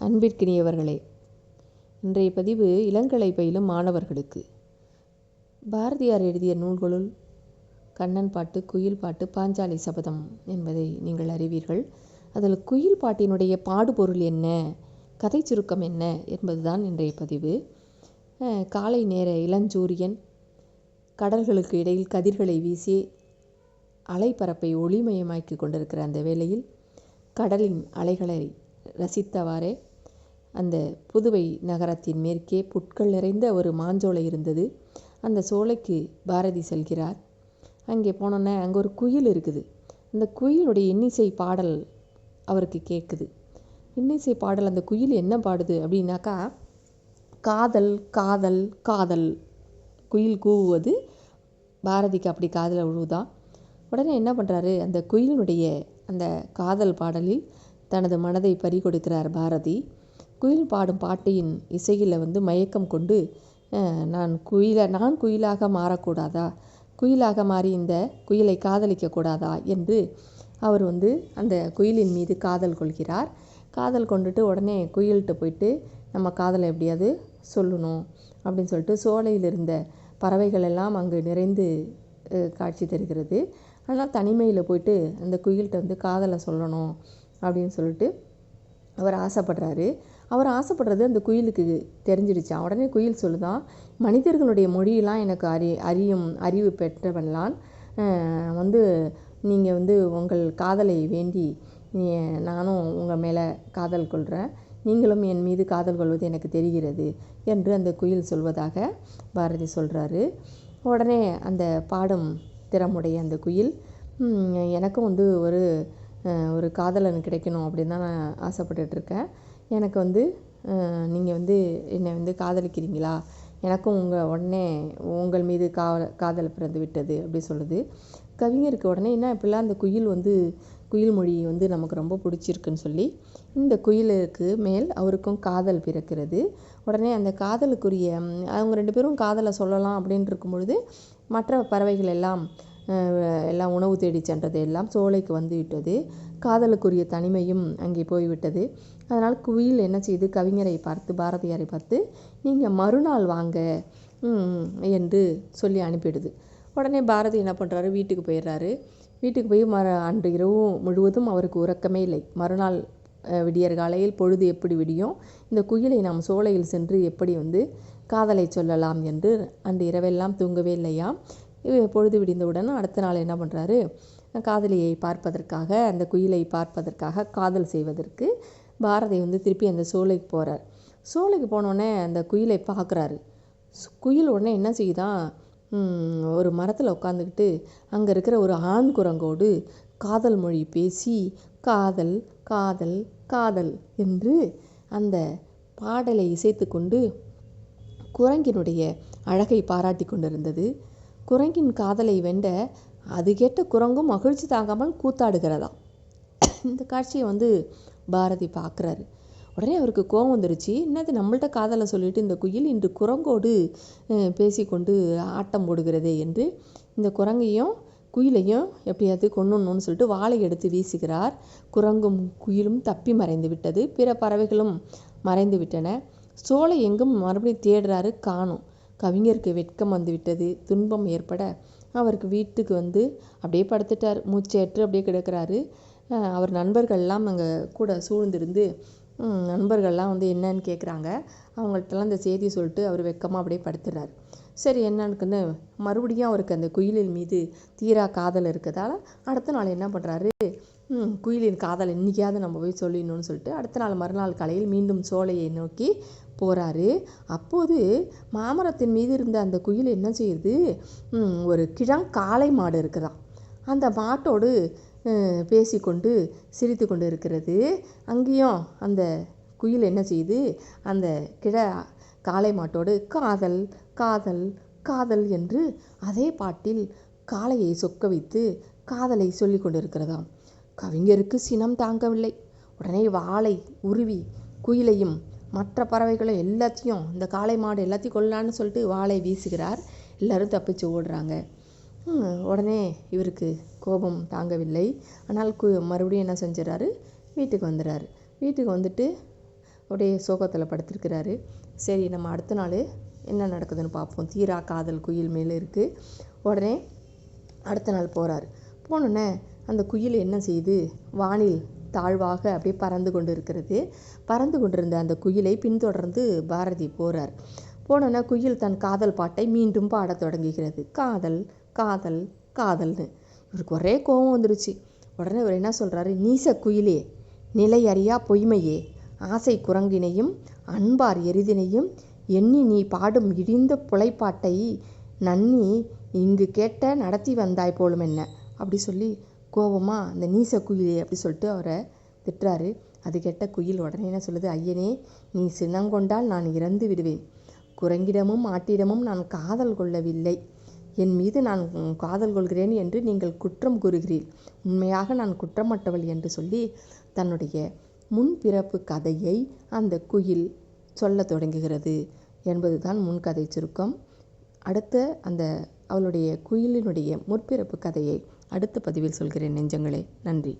அன்பிற்கினியவர்களே இன்றைய பதிவு இளங்கலை பயிலும் மாணவர்களுக்கு. பாரதியார் எழுதிய நூல்களுள் கண்ணன் பாட்டு குயில் பாட்டு பாஞ்சாலி சபதம் என்பதை நீங்கள் அறிவீர்கள். அதில் குயில் பாட்டினுடைய பாடுபொருள் என்ன கதை சுருக்கம் என்ன என்பதுதான் இன்றைய பதிவு. காலை நேர இளஞ்சூரியன் கடல்களுக்கு இடையில் கதிர்களை வீசி அலைப்பரப்பை ஒளிமயமாக்கி கொண்டிருக்கிற அந்த வேளையில் கடலின் அலைகளை ரசித்தவாறே அந்த புதுவை நகரத்தின் மேற்கே புட்கள் நிறைந்த ஒரு மாஞ்சோலை இருந்தது. அந்த சோலைக்கு பாரதி செல்கிறார். அங்கே போனோன்னே அங்கே ஒரு குயில் இருக்குது. அந்த குயிலுடைய இன்னிசை பாடல் அவருக்கு கேட்குது இன்னிசை பாடல் அந்த குயில் என்ன பாடுது அப்படின்னாக்கா காதல் காதல் காதல். குயில் கூவுவது பாரதிக்கு அப்படி காதில் உழுவுதான் உடனே என்ன பண்ணுறாரு அந்த குயிலினுடைய அந்த காதல் பாடலில் தனது மனதை பறி கொடுக்கிறார் பாரதி. குயில் பாடும் பாட்டியின் இசையில் வந்து மயக்கம் கொண்டு நான் குயில நான் குயிலாக மாறக்கூடாதா? குயிலாக மாறி இந்த குயிலை காதலிக்கக்கூடாதா என்று அவர் வந்து அந்த குயிலின் மீது காதல் கொள்கிறார். காதல் கொண்டுட்டு உடனே குயில்கிட்ட போயிட்டு நம்ம காதலை எப்படியாவது சொல்லணும் அப்படின்னு சொல்லிட்டு சோலையில் இருந்த பறவைகள் எல்லாம் அங்கு நிறைந்து காட்சி தருகிறது. ஆனால் தனிமையில் போயிட்டு அந்த குயில்கிட்ட வந்து காதலை சொல்லணும் அப்படின்னு சொல்லிட்டு அவர் ஆசைப்படுறாரு. அவர் ஆசைப்படுறது அந்த குயிலுக்கு தெரிஞ்சிடுச்சான் உடனே குயில் சொல்லுதான் மனிதர்களுடைய மொழியெல்லாம் எனக்கு அறி அறியும் அறிவு பெற்றவன்லான் வந்து நீங்கள் வந்து உங்கள் காதலை வேண்டி நானும் உங்கள் மேலே காதல் கொள்கிறேன் நீங்களும் என் மீது காதல் கொள்வது எனக்கு தெரிகிறது என்று அந்த குயில் சொல்வதாக பாரதி சொல்கிறாரு உடனே அந்த பாடும் திறமுடைய அந்த குயில் எனக்கும் வந்து ஒரு ஒரு காதலன் கிடைக்கணும் அப்படின்னு தான் நான் ஆசைப்பட்டுட்டு இருக்கேன். எனக்கு வந்து நீங்கள் வந்து என்னை வந்து காதலிக்கிறீங்களா? எனக்கும் உங்கள் உடனே உங்கள் மீது காதல் காதல் பிறந்து விட்டது அப்படி சொல்லுது. கவிஞருக்கு உடனே என்ன இப்படிலாம் அந்த குயில் வந்து குயில் மொழி வந்து நமக்கு ரொம்ப பிடிச்சிருக்குன்னு சொல்லி இந்த குயிலுக்கு மேல் அவருக்கும் காதல் பிறக்கிறது. உடனே அந்த காதலுக்குரிய அவங்க ரெண்டு பேரும் காதலை சொல்லலாம் அப்படின்னு இருக்கும் பொழுது மற்ற பறவைகள் எல்லாம் எல்லாம் உணவு தேடி சென்றது எல்லாம் சோலைக்கு வந்து விட்டது. காதலுக்குரிய தனிமையும் அங்கே போய்விட்டது. அதனால் குயில் என்ன செய்து கவிஞரை பார்த்து பாரதியாரை பார்த்து நீங்கள் மறுநாள் வாங்க என்று சொல்லி அனுப்பிடுது. உடனே பாரதி என்ன பண்ணுறாரு வீட்டுக்கு போயிடுறாரு. வீட்டுக்கு போய் மற அன்று இரவு முழுவதும் அவருக்கு உறக்கமே இல்லை. மறுநாள் விடியற் காலையில் பொழுது எப்படி விடியும்? இந்த குயிலை நாம் சோலையில் சென்று எப்படி வந்து காதலை சொல்லலாம் என்று அன்று இரவெல்லாம் தூங்கவே இல்லையா? பொழுது விடிந்தவுடன் அடுத்த நாள் என்ன பண்ணுறாரு காதலியை பார்ப்பதற்காக அந்த குயிலை பார்ப்பதற்காக காதல் செய்வதற்கு பாரதி வந்து திருப்பி அந்த சோலைக்கு போகிறார் சோலைக்கு போனோடனே அந்த குயிலை பார்க்குறாரு குயில் உடனே என்ன செய்யுதான் ஒரு மரத்தில் உட்காந்துக்கிட்டு அங்கே இருக்கிற ஒரு ஆண் குரங்கோடு காதல் மொழி பேசி காதல் காதல் காதல் என்று அந்த பாடலை இசைத்து கொண்டு குரங்கினுடைய அழகை பாராட்டி கொண்டிருந்தது. குரங்கின் காதலை வென்ற அது கேட்ட குரங்கும் மகிழ்ச்சி தாங்காமல் கூத்தாடுகிறதா இந்த காட்சியை வந்து பாரதி பார்க்குறாரு. உடனே அவருக்கு கோபம் வந்துருச்சு. என்னது நம்மள்ட்ட காதலை சொல்லிட்டு இந்த குயில் இன்று குரங்கோடு பேசிக்கொண்டு ஆட்டம் போடுகிறதே என்று இந்த குரங்கையும் குயிலையும் எப்படியாவது கொன்னுடணும்னு சொல்லிட்டு வாழை எடுத்து வீசுகிறார். குரங்கும் குயிலும் தப்பி மறைந்து விட்டது. பிற பறவைகளும் மறைந்து விட்டன. சோலை எங்கும் மறுபடியும் தேடுறாரு காணும் கவிஞருக்கு வெட்கம் வந்து விட்டது. துன்பம் ஏற்பட அவருக்கு வீட்டுக்கு வந்து அப்படியே படுத்துட்டார். மூச்சேற்று அப்படியே கிடக்கிறாரு. அவர் நண்பர்கள்லாம் அங்கே கூட சூழ்ந்திருந்து நண்பர்கள்லாம் வந்து என்னன்னு கேட்குறாங்க அவங்கள்ட்டலாம் இந்த செய்தி சொல்லிட்டு அவர் வெக்கமாக அப்படியே படுத்துறாரு. சரி என்னன்னு மறுபடியும் அவருக்கு அந்த குயிலின் மீது தீரா காதல் இருக்கிறதால அடுத்த நாள் என்ன பண்ணுறாரு குயிலின் காதல் இன்னைக்காவது நம்ம போய் சொல்லிடணும்னு சொல்லிட்டு அடுத்த நாள் மறுநாள் காலையில் மீண்டும் சோலையை நோக்கி போகிறாரு அப்போது மாமரத்தின் மீது இருந்த அந்த குயில் என்ன செய்யுது? ஒரு கிழங் காளை மாடு இருக்குதான் அந்த மாட்டோடு பேசிக்கொண்டு சிரித்து கொண்டு இருக்கிறது அங்கேயும் அந்த குயில் என்ன செய்யுது அந்த கிழ காளை மாட்டோடு காதல் காதல் காதல் என்று அதே பாட்டில் காளையை சொக்க வைத்து காதலை சொல்லி கொண்டிருக்கிறதாம். கவிஞருக்கு சினம் தாங்கவில்லை. உடனே வாளை உருவி குயிலையும் மற்ற பறவைகளை எல்லாத்தையும் இந்த காளை மாடு எல்லாத்தையும் கொள்ளலான்னு சொல்லிட்டு வாளை வீசுகிறார். எல்லாரும் தப்பிச்சு ஓடுறாங்க. உடனே இவருக்கு கோபம் தாங்கவில்லை. ஆனால் கு மறுபடியும் என்ன செஞ்சிடறாரு? வீட்டுக்கு வந்துடுறாரு. வீட்டுக்கு வந்துட்டு அப்படியே சோகத்தில் படுத்திருக்கிறாரு. சரி நம்ம அடுத்த நாள் என்ன நடக்குதுன்னு பார்ப்போம் தீரா காதல் குயில் மேலே இருக்குது உடனே அடுத்த நாள் போகிறார் போனோன்னே அந்த குயில் என்ன செய்யுது வானில் தாழ்வாக அப்படியே பறந்து கொண்டு இருக்கிறது பறந்து கொண்டிருந்த அந்த குயிலை பின்தொடர்ந்து பாரதி போகிறார் போனோன்னே குயில் தன் காதல் பாட்டை மீண்டும் பாடத் தொடங்குகிறது. காதல் காதல் காதல்னு. அவருக்கு ஒரே கோபம் வந்துருச்சு. உடனே இவர் என்ன சொல்கிறாரு நீச குயிலே நிலை அறியா பொய்மையே ஆசை குரங்கினையும் அன்பார் எரிதினையும் எண்ணி நீ பாடும் இடிந்த புலைப்பாட்டை நன்னி இங்கு கேட்ட நடத்தி வந்தாய் போலும் என்ன? அப்படி சொல்லி கோபமாக அந்த நீச குயிலே அப்படி சொல்லிட்டு அவரை திட்டுறாரு. அது கேட்ட குயில் உடனே என்ன சொல்லுது? ஐயனே நீ சினங்கொண்டால் நான் இறந்து விடுவேன். குரங்கிடமும் ஆட்டிடமும் நான் காதல் கொள்ளவில்லை. என் மீது நான் காதல் கொள்கிறேன் என்று நீங்கள் குற்றம் கூறுகிறீர். உண்மையாக நான் குற்றமற்றவள் என்று சொல்லி தன்னுடைய முன்பிறப்பு கதையை அந்த குயில் சொல்லத் தொடங்குகிறது என்பதுதான் முன்கதை சுருக்கம். அடுத்த அந்த அவளுடைய குயிலினுடைய முற்பிறப்பு கதையை அடுத்த பதிவில் சொல்கிறேன் நெஞ்சங்களே. நன்றி.